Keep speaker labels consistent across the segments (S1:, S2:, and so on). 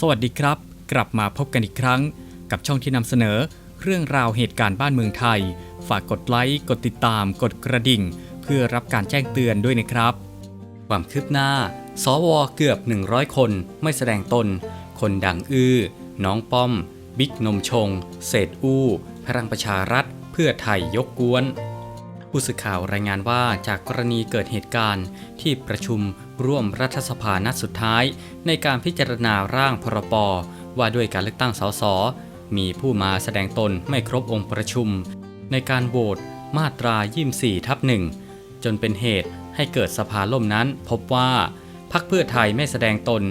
S1: สวัสดีครับ กลับมาพบกันอีกครั้ง กับช่องที่นำเสนอ เรื่องราวเหตุการณ์บ้านเมืองไทย ฝากกดไลค์กดติดตาม กดกระดิ่ง เพื่อรับการแจ้งเตือนด้วยนะครับ ความคืบหน้า สวเกือบ 100 คนไม่แสดงตน คนดังอื้อ น้องป้อม บิ๊กนมชง เศษอู้ พลังประชารัฐ เพื่อไทยยกกวนผู้สื่อข่าวรายงานว่าจากกรณีเกิดเหตุการณ์ที่ประชุม ร่วมรัฐสภานัดสุดท้าย ในการพิจารณาร่างพรปว่าด้วยการเลือกตั้งสส มีผู้มาแสดงตนไม่ครบองค์ประชุม ในการโหวตมาตรา24ทับหนึ่งจนเป็นเหตุให้เกิดสภาล่มนั้นพบว่าพรรคเพื่อไทยไม่แสดงตน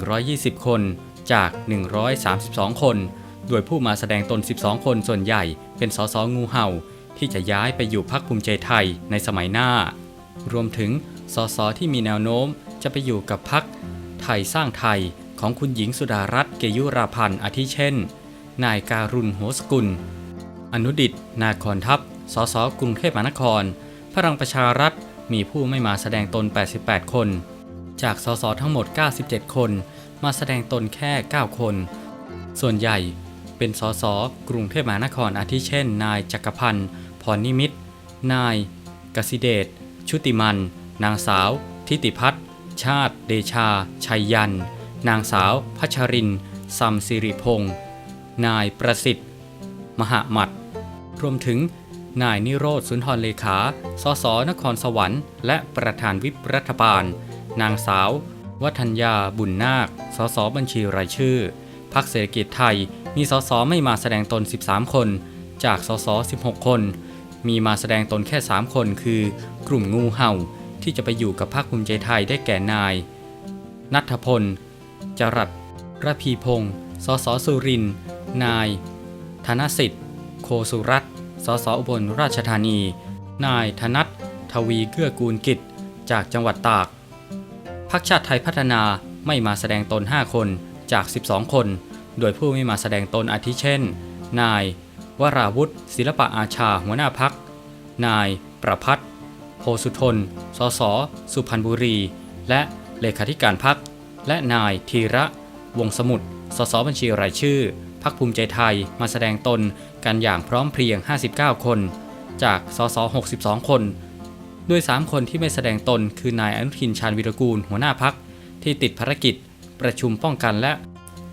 S1: 120 คนจาก 132 คน โดยผู้มาแสดงตน 12 คนส่วนใหญ่เป็นสสงูเห่า ที่จะย้ายไปอยู่พักภูมิใจไทยในสมัยหน้า รวมถึง สสที่มีแนวโน้มจะไปอยู่กับพักไทยสร้างไทยของคุณหญิงสุดารัตน์เกยุราพันธ์อาทิเช่น นายการุณโหสกุล อนุดิต นาคอนทัพ สสกรุงเทพมหานคร พลังประชารัฐมีผู้ไม่มาแสดงตน 88 คน จากสสทั้งหมด 97 คน มาแสดงตนแค่ 9 คน ส่วนใหญ่เป็นสสกรุงเทพมหานครอาทิเช่น นายจักรพันธ์พรนิมิตนายกสิเดชชุติมัน นางสาว ทิติพัฒน์ชาติ เดชา ชัยยัน นางสาวพัชรินซัมสิริพงศ์นายประสิทธิ์ มหามัดรวมถึงนายนิโรธสุนทรเลขา สสนครสวรรค์ และประธานวิปรัฐบาล นางสาว วัฒนยาบุญนาค สสบัญชีรายชื่อ พักเศรษฐกิจไทย มีสสไม่มาแสดงตน 13 คน จากสส16 คน มีมาแสดงตนแค่ 3 คน คือกลุ่มงูเห่า ที่จะไปอยู่กับพรรคภูมิใจไทยได้แก่นาย นัทพล จรัตระพีพงศ์สสสุรินทร์นาย ธนสิทธิ์ โคสุรัตสสอุบลราชธานี นายธนัททวีเกื้อกูลกิจ จากจังหวัดตากพักชาติไทยพัฒนาไม่มาแสดงตน 5 คนจาก 12 คน โดยผู้ไม่มาแสดงตนอาทิเช่น นายวราวุฒิศิลปะอาชาหัวหน้าพัก นายประพัฒน์ สุทน สส สุพรรณบุรี และเลขาธิการพัก และนายธีระ วงสมุทร สสบัญชีรายชื่อ พักภูมิใจไทยมาแสดงตนกันอย่างพร้อมเพรียง 59 คน จากสส 62 คนโดย3 คนที่ไม่แสดงตนคือนายอนุทินชาญวิรกูล หัวหน้าพักที่ติดภารกิจ ประชุมป้องกันและ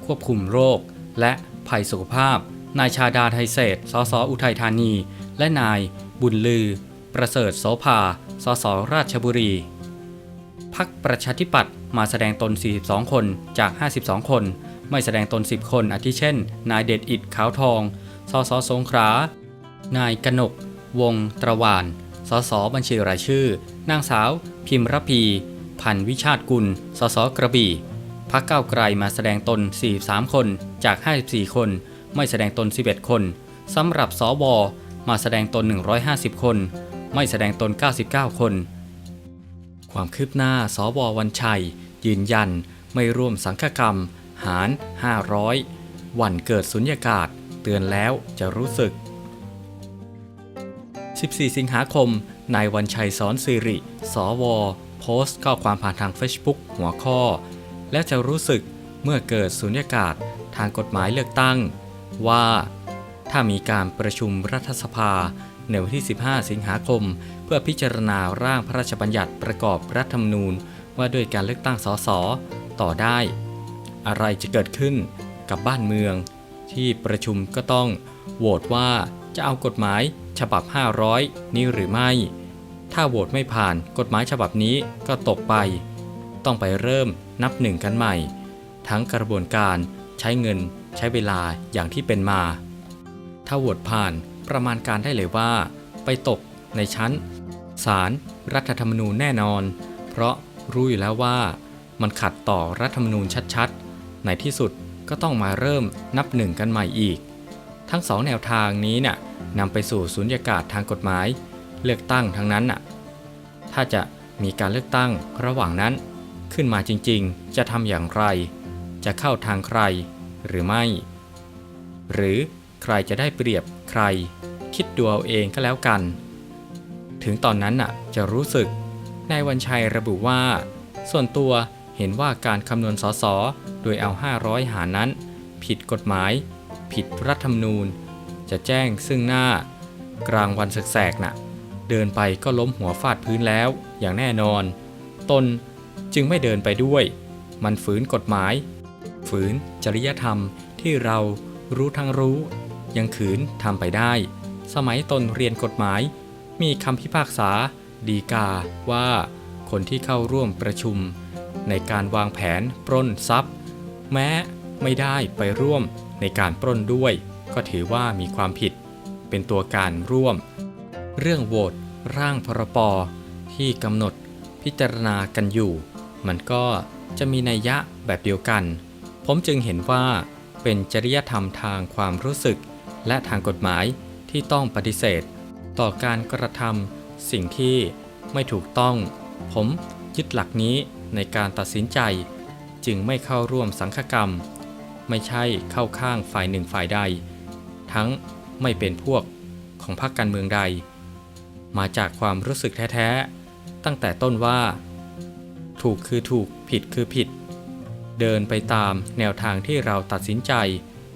S1: ควบคุมโรค และภัยสุขภาพ นายชาดาไทยเศษสสอุทัยธานี และนายบุญลือ ประเสริฐโสภา สสราชบุรี พักประชาธิปัตย์มาแสดงตน 42 คนจาก 52 คน ไม่แสดงตน 10 คน อาทิเช่น นายเดชอิดขาวทอง สสสงขลา นายกนก วงตระวาน สสบัญชีรายชื่อ นางสาว พิมรพี พันวิชาติกุล สสกระบี่ พักเก้าวไกลมาแสดงตน 43 คนจาก 54 คน ไม่แสดงตน 11 คนสำหรับสวมาแสดงตน 150 คน ไม่แสดงตน 99 คน ความคืบหน้าสววันชัย ยืนยัน ไม่ร่วมสังฆกรรม หาร 500 วันเกิดสุญญากาศ เตือนแล้วจะรู้สึก 14 สิงหาคมนายวันชัยสอนสิริ สว โพสต์ข้อความผ่านทาง Facebook หัวข้อ และจะรู้สึกเมื่อเกิดสุญญากาศทางกฎหมายเลือกตั้ง ว่า ถ้ามีการประชุมรัฐสภา ในวันที่ 15 สิงหาคม เพื่อพิจารณาร่างพระราชบัญญัติประกอบรัฐธรรมนูญ ว่าด้วยการเลือกตั้งสสต่อได้ อะไรจะเกิดขึ้นกับบ้านเมือง ที่ประชุมก็ต้องโหวตว่าจะเอากฎหมายฉบับ 500 นี้หรือไม่ ถ้าโหวตไม่ผ่านกฎหมายฉบับนี้ก็ตกไป ต้องไปเริ่มนับหนึ่งกันใหม่ ทั้งกระบวนการใช้เงินใช้เวลาอย่างที่เป็นมา ถ้าโหวตผ่าน ประมาณการได้เลยว่า ไปตกในชั้นศาลรรัฐธรรมนูญแน่นอน เพราะรู้อยู่แล้วว่ามันขัดต่อรัฐธรรมนูญชัดๆ ในที่สุดก็ต้องมาเริ่มนับหนึ่งกันใหม่อีก ทั้งสองแนวทางนี้น่ะนำไปสู่สุญญากาศทางกฎหมาย เลือกตั้งทั้งนั้นน่ะถ้าจะมีการเลือกตั้งระหว่างนั้น ขึ้นมาจริงๆ จะทำอย่างไร จะเข้าทางใครหรือไม่ หรือใครจะได้เปรียบ ใคร คิดดูเอาเองก็แล้วกัน ถึงตอนนั้นน่ะจะรู้สึกนายวันชัยระบุว่า ส่วนตัวเห็นว่าการคำนวณสสโดยเอา 500 หารนั้น ผิดกฎหมาย ผิดรัฐธรรมนูญ จะแจ้งซึ่งหน้า กลางวันแสกๆน่ะ เดินไปก็ล้มหัวฟาดพื้นแล้วอย่างแน่นอน ตนจึงไม่เดินไปด้วย มันฝืนกฎหมาย ฝืนจริยธรรมที่เรารู้ทั้งรู้ ยังขืนทำไปได้ สมัยตนเรียนกฎหมาย มีคำพิพากษา ดีกาว่าคนที่เข้าร่วมประชุม ในการวางแผนปล้นทรัพย์ แม้ไม่ได้ไปร่วมในการปล้นด้วย ก็ถือว่ามีความผิด เป็นตัวการร่วม เรื่องโหวตร่างพรปที่กำหนดพิจารณากันอยู่ มันก็จะมีนัยยะแบบเดียวกัน ผมจึงเห็นว่าเป็นจริยธรรมทางความรู้สึก และทางกฎหมายที่ต้องปฏิเสธ ต่อการกระทำสิ่งที่ไม่ถูกต้อง ผมยึดหลักนี้ในการตัดสินใจ จึงไม่เข้าร่วมสังฆกรรม ไม่ใช่เข้าข้างฝ่ายหนึ่งฝ่ายใด ทั้งไม่เป็นพวกของพรรคการเมืองใด มาจากความรู้สึกแท้ๆ ตั้งแต่ต้นว่า ถูกคือถูกผิดคือผิด เดินไปตามแนวทางที่เราตัดสินใจ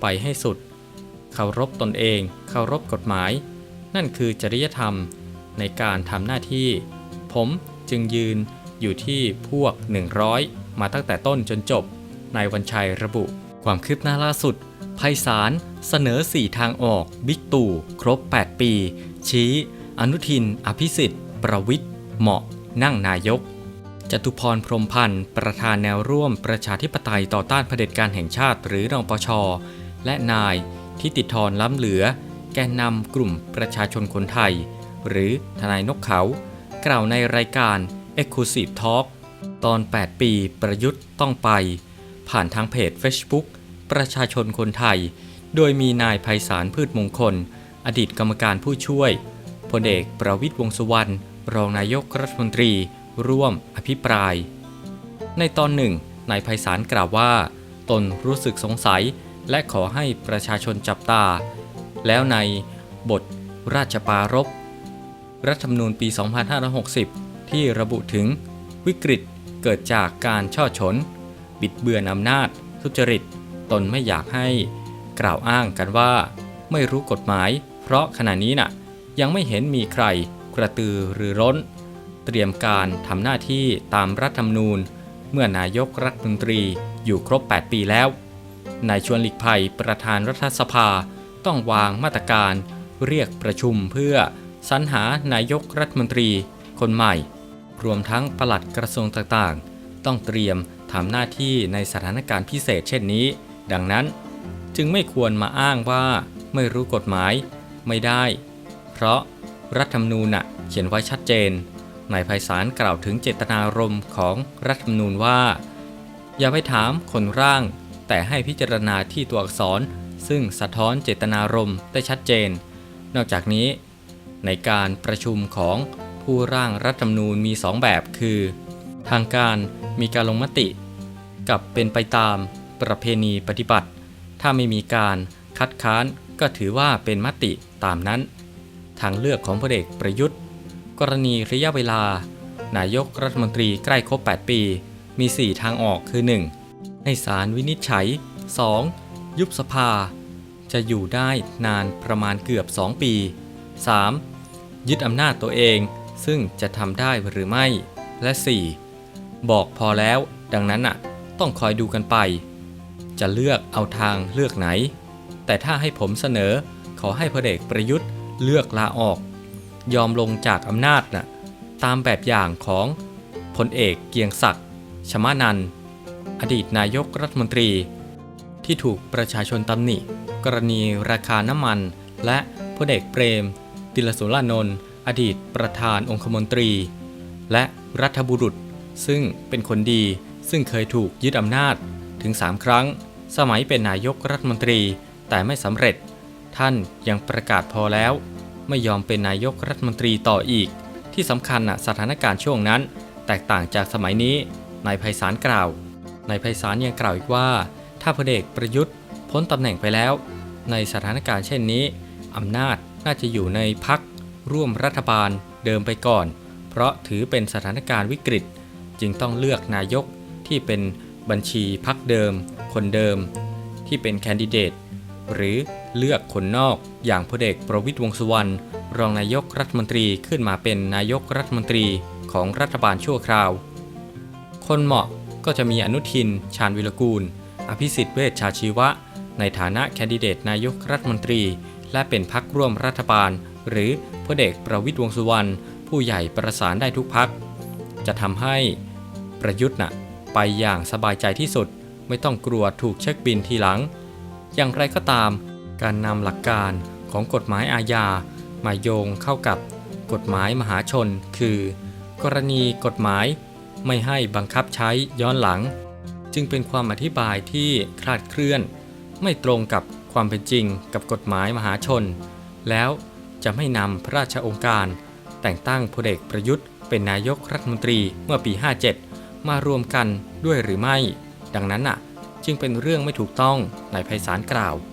S1: ไปให้สุด เคารพตนเอง เคารพกฎหมาย นั่นคือจริยธรรมในการทำหน้าที่ ผมจึงยืนอยู่ที่พวก 100 มาตั้งแต่ต้นจนจบนายวันชัยระบุ ความคืบหน้าล่าสุดไพศาลเสนอ 4 ทางออก บิ๊กตู่ ครบ 8 ปี ชี้ อนุทิน อภิสิทธิ์ ประวิทย์เหมาะ นั่งนายก จตุพรพรมพันธ์ประธานแนวร่วมประชาธิปไตยต่อต้านเผด็จการแห่งชาติหรือรองปช และนาย ทิติธรล้ำเหลือ แกนนำกลุ่มประชาชนคนไทย หรือทนายนกเขา กล่าวในรายการ Exclusive Talk ตอน 8 ปีประยุทธ์ต้องไป ผ่านทางเพจ Facebook ประชาชนคนไทย โดยมีนายไพศาลพืชมงคล อดีตกรรมการผู้ช่วยพลเอกประวิทย์วงษ์สุวรรณรองนายกรัฐมนตรี ร่วมอภิปราย ในตอนหนึ่งนายไพศาลกล่าวว่า ตนรู้สึกสงสัย และขอให้ประชาชนจับตา แล้วในบทราชปารภรัฐธรรมนูญปี 2560 ที่ระบุถึงวิกฤตเกิดจากการช่อฉน บิดเบือนอำนาจ ทุจริต ตนไม่อยากให้กล่าวอ้างกันว่า ไม่รู้กฎหมาย เพราะขณะนี้น่ะ ยังไม่เห็นมีใครกระตือรือร้น เตรียมการทำหน้าที่ตามรัฐธรรมนูญ เมื่อนายกรัฐมนตรีอยู่ครบ 8 ปีแล้ว นายชวนหลีกภัยประธานรัฐสภาต้องวางมาตรการ เรียกประชุมเพื่อสรรหานายกรัฐมนตรี คนใหม่ รวมทั้งปลัดกระทรวงต่างๆ ต้องเตรียมทำหน้าที่ในสถานการณ์พิเศษเช่นนี้ ดังนั้น จึงไม่ควรมาอ้างว่าไม่รู้กฎหมายไม่ได้ เพราะรัฐธรรมนูญเขียนไว้ชัดเจนนายไพศาลกล่าวถึงเจตนารมณ์ของรัฐธรรมนูญว่า อย่าไปถามคนร่าง แต่ให้พิจารณาที่ตัวอักษร ซึ่งสะท้อนเจตนารมณ์ได้ชัดเจน นอกจากนี้ ในการประชุมของผู้ร่างรัฐธรรมนูญมี 2 แบบคือ ทางการมีการลงมติ กับเป็นไปตามประเพณีปฏิบัติ ถ้าไม่มีการคัดค้านก็ถือว่าเป็นมติตามนั้น ทางเลือกของพลเอกประยุทธ์ กรณีระยะเวลา นายกรัฐมนตรีใกล้ครบ 8 ปี มี 4 ทางออกคือ 1. ให้ศาลวินิจฉัย 2. ยุบสภา จะอยู่ได้นานประมาณเกือบ 2 ปี 3. ยึดอำนาจตัวเองซึ่งจะทำได้หรือไม่ และ 4. บอกพอแล้วดังนั้นอะ ต้องคอยดูกันไป จะเลือกเอาทางเลือกไหน แต่ถ้าให้ผมเสนอขอให้พลเอกประยุทธ์เลือกลาออก ยอมลงจากอำนาจน่ะตามแบบอย่างของพลเอกเกียงศักดิ์ชมานันท์ อดีตนายกรัฐมนตรี ที่ถูกประชาชนตำหนิ กรณีราคาน้ำมัน และพลเอกเปรม ติลสุรานนท์อดีตประธานองคมนตรี และรัฐบุรุษ ซึ่งเป็นคนดีซึ่งเคยถูกยึดอำนาจถึง 3 ครั้ง สมัยเป็นนายกรัฐมนตรีแต่ไม่สำเร็จ ท่านยังประกาศพอแล้ว ไม่ยอมเป็นนายกรัฐมนตรีต่ออีก ที่สำคัญนะสถานการณ์ช่วงนั้น แตกต่างจากสมัยนี้นายไพศาลกล่าว นายไพศาลยังกล่าวอีกว่า ถ้าพลเอกประยุทธ์พ้นตำแหน่งไปแล้ว ในสถานการณ์เช่นนี้อำนาจน่าจะอยู่ในพักร่วมรัฐบาลเดิมไปก่อน เพราะถือเป็นสถานการณ์วิกฤต จึงต้องเลือกนายกที่เป็นบัญชีพักเดิม คนเดิม ที่เป็นแคนดิเดตหรือเลือกคนนอกอย่างพลเอกประวิตรวงษ์สุวรรณรองนายกรัฐมนตรีขึ้นมาเป็นนายกรัฐมนตรีของรัฐบาลชั่วคราว คนเหมาะ ก็จะมีอนุทิน ชาญวิรกูล อภิสิทธิ์เวชชาชีวะ ในฐานะแคนดิเดตนายกรัฐมนตรี และเป็นพักร่วมรัฐบาล หรือพลเอกประวิตรวงสุวรรณผู้ใหญ่ประสานได้ทุกพัก จะทำให้ประยุทธ์น่ะไปอย่างสบายใจที่สุด ไม่ต้องกลัวถูกเช็คบินทีหลัง อย่างไรก็ตาม การนำหลักการของกฎหมายอาญามาโยงเข้ากับกฎหมายมหาชน คือ กรณีกฎหมาย ไม่ให้บังคับใช้ย้อนหลัง จึงเป็นความอธิบายที่คลาดเคลื่อน ไม่ตรงกับความเป็นจริงกับกฎหมายมหาชน แล้วจะไม่นำพระราชองค์การ แต่งตั้งพลเอกประยุทธ์ เป็นนายกรัฐมนตรีเมื่อปี 57 มารวมกันด้วยหรือไม่ ดังนั้นน่ะ จึงเป็นเรื่องไม่ถูกต้องนายไพศาลกล่าว